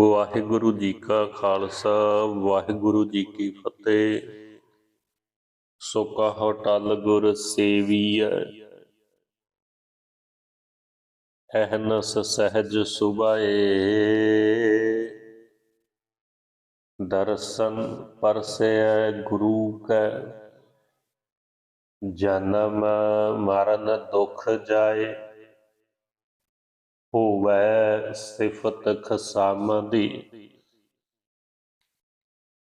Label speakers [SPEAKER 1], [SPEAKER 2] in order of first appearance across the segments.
[SPEAKER 1] ਵਾਹਿਗੁਰੂ ਜੀ ਕਾ ਖਾਲਸਾ, ਵਾਹਿਗੁਰੂ ਜੀ ਕੀ ਫਤਿਹ। ਸੋ ਕਹੋ ਟਲ ਗੁਰ ਸੇਵੀਐ। ਅਹਨਸ ਸਹਿਜ ਸੁਭਾਏ ਦਰਸ਼ਨ ਪਰਸੈ ਗੁਰੂ ਕੈ। ਜਨਮ ਮਰਨ ਦੁਖ ਜਾਏ। ਹੋਵੈ ਸਿਫਤ ਖਸਮ ਦੀ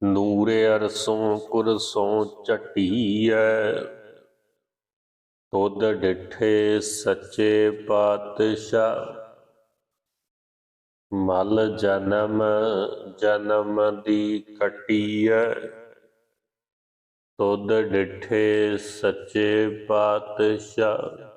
[SPEAKER 1] ਨੂਰੇ ਅਰਸੋਂ ਕੁਰਸੋਂ ਝਟੀਐ। ਤੁਧ ਡਿਠੇ ਸੱਚੇ ਪਾਤਸ਼ਾਹ। ਮਲ ਜਨਮ ਜਨਮ ਦੀ ਕਟੀਐ। ਤੁਧ ਡਿਠੇ ਸੱਚੇ ਪਾਤਸ਼ਾਹ।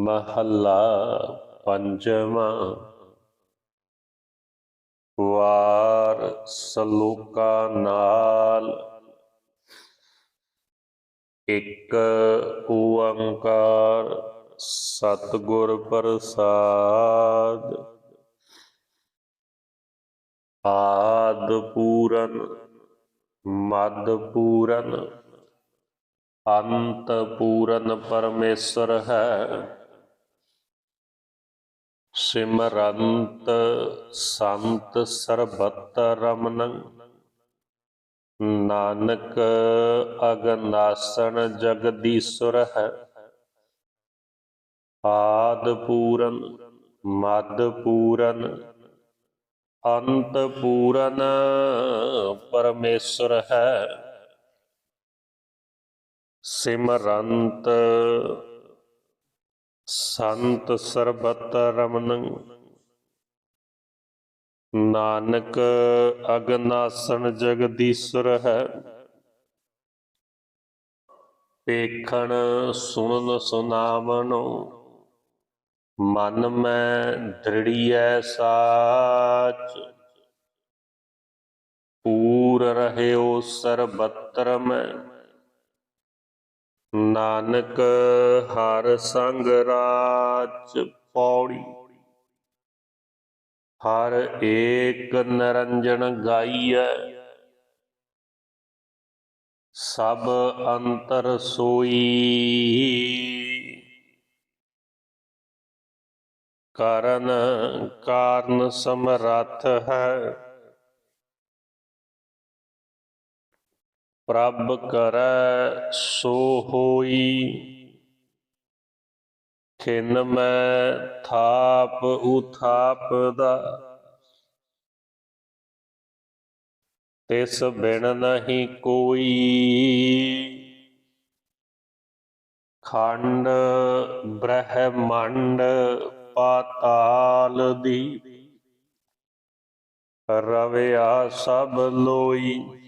[SPEAKER 1] ਮਹੱਲਾ ਪੰਜਵਾਂ। ਵਾਰ ਸਲੋਕਾ ਨਾਲ ਇੱਕ ਓੰਕਾਰ ਸਤਿਗੁਰ ਪ੍ਰਸਾਦ। ਆਦ ਪੂਰਨ, ਮਦ ਪੂਰਨ, ਅੰਤ ਪੂਰਨ ਪਰਮੇਸ਼ਰ ਹੈ। ਸਿਮਰੰਤ ਸੰਤ ਸਰਬਤ ਰਮਨ। ਨਾਨਕ ਅਗਨਾਸਣ ਜਗਦੀਸ਼ਵਰ ਹੈ। ਆਦ ਪੂਰਨ ਮਦ ਪੂਰਨ ਅੰਤ ਪੂਰਨ ਪਰਮੇਸ਼ਰ ਹੈ। ਸਿਮਰੰਤ ਸੰਤ ਸਰਬਤ ਰਮਨ। ਨਾਨਕ ਅਗਨਾਸਣ ਜਗਦੀਸ਼ਰ ਹੈ। ਵੇਖਣ ਸੁਣਨ ਸੁਨਾਵਣੋ ਮਨ ਮੈਂ ਦ੍ਰਿੜੀਐ ਸਾਚ। ਪੂਰ ਰਹਿਓ ਸਰਬਤਰ ਮੈਂ ਨਾਨਕ ਹਰ ਸੰਗ ਰਾਜ ਪੌੜੀ। ਹਰ ਏਕ ਨਰੰਜਨ ਗਾਈਐ। ਸਭ ਅੰਤਰ ਸੋਈ। ਕਰਨ ਕਾਰਨ ਸਮਰੱਥ ਹੈ। ਪ੍ਰਭ ਕਰੈ ਸੋ ਹੋਈ। ਖਿਨ ਮੈਂ ਥਾਪ ਉਥਾਪ ਦਾ ਤਿਸ ਬਿਨ ਨਹੀਂ ਕੋਈ। ਖੰਡ ਬ੍ਰਹਮੰਡ ਪਾਤਾਲ ਦੀ। ਰਵਿਆ ਸਭ ਲੋਈ।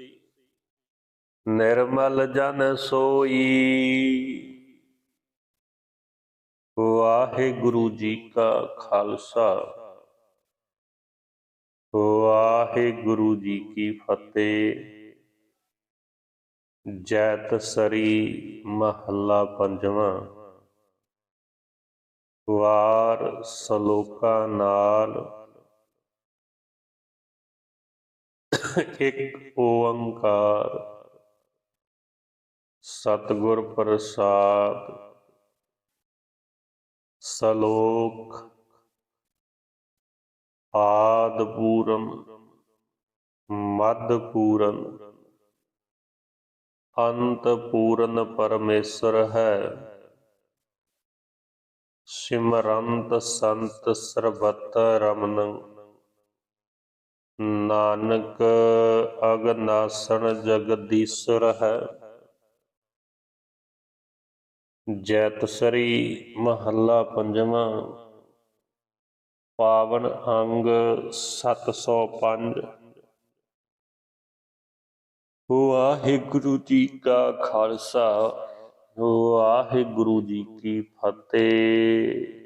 [SPEAKER 1] ਨਿਰਮਲ ਜਨ ਸੋਈ। ਵਾਹਿਗੁਰੂ ਜੀ ਕਾ ਖਾਲਸਾ। ਵਾਹਿਗੁਰੂ ਜੀ ਕੀ ਫਤਿਹ। ਜੈਤ ਸਰੀ ਮਹੱਲਾ ਪੰਜਵਾਂ। ਵਾਰ ਸਲੋਕਾ ਨਾਲ ਇੱਕ ਓੰਕਾਰ ਸਤਿਗੁਰ ਪ੍ਰਸਾਦ, ਸਲੋਕ ਆਦ ਪੂਰਨ ਮਦ ਪੂਰਨ ਅੰਤ ਪੂਰਨ ਪਰਮੇਸ਼ਰ ਹੈ। ਸਿਮਰੰਤ ਸੰਤ ਸਰਬਤ ਰਮਨ, ਨਾਨਕ ਅਗਨਾਸਣ ਜਗਦੀਸ਼ਰ ਹੈ। ਜੈਤ ਸਰੀ ਮਹੱਲਾ ਪੰਜਵਾਂ। ਪਾਵਨ ਅੰਗ 705 ਵਾਹਿਗੁਰੂ ਜੀ ਕਾ ਖਾਲਸਾ, ਵਾਹਿਗੁਰੂ ਜੀ ਕੀ ਫਤਿਹ।